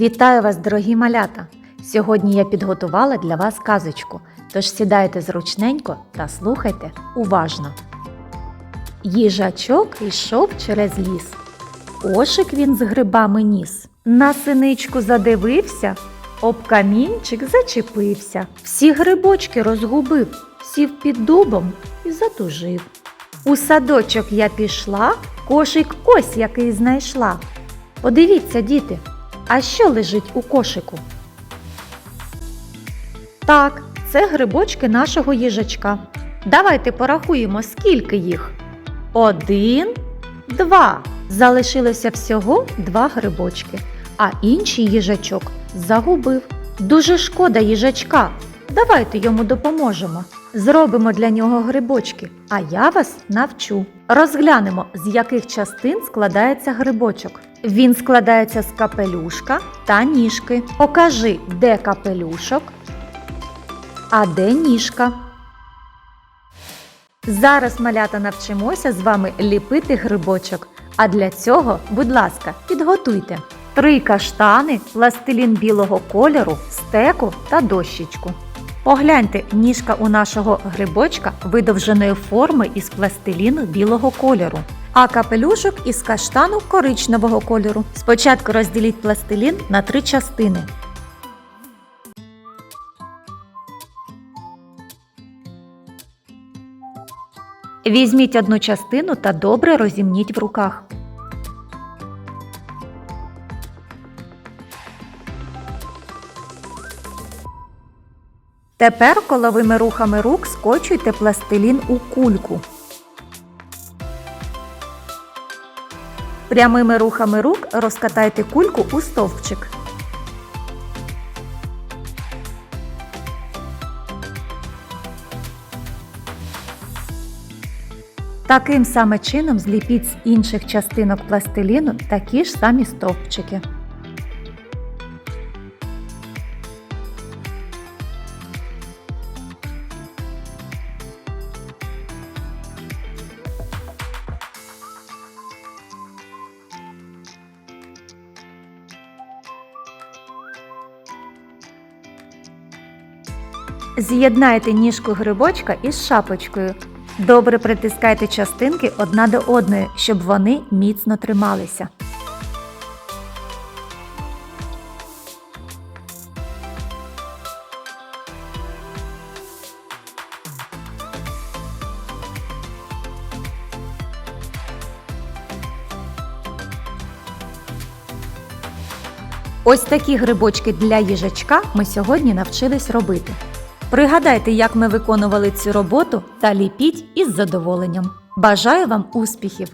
Вітаю вас, дорогі малята! Сьогодні я підготувала для вас казочку, тож сідайте зручненько та слухайте уважно. Їжачок йшов через ліс. Кошик він з грибами ніс. На синичку задивився, об камінчик зачепився. Всі грибочки розгубив, сів під дубом і затужив. У садочок я пішла, кошик ось який знайшла. Подивіться, діти, а що лежить у кошику? Так, це грибочки нашого їжачка. Давайте порахуємо, скільки їх. Один, два. Залишилося всього два грибочки, а інший їжачок загубив. Дуже шкода їжачка. Давайте йому допоможемо. Зробимо для нього грибочки, а я вас навчу. Розглянемо, з яких частин складається грибочок. Він складається з капелюшка та ніжки. Покажи, де капелюшок, а де ніжка. Зараз малята навчимося з вами ліпити грибочок. А для цього, будь ласка, підготуйте три каштани, пластилін білого кольору, стеку та дощечку. Погляньте, ніжка у нашого грибочка видовженої форми із пластиліну білого кольору, а капелюшок із каштану коричневого кольору. Спочатку розділіть пластилін на три частини. Візьміть одну частину та добре розімніть в руках. Тепер коловими рухами рук скочуйте пластилін у кульку. Прямими рухами рук розкатайте кульку у стовпчик. Таким саме чином зліпіть з інших частинок пластиліну такі ж самі стовпчики. З'єднайте ніжку грибочка із шапочкою. Добре притискайте частинки одна до одної, щоб вони міцно трималися. Ось такі грибочки для їжачка ми сьогодні навчились робити. Пригадайте, як ми виконували цю роботу та ліпіть із задоволенням. Бажаю вам успіхів!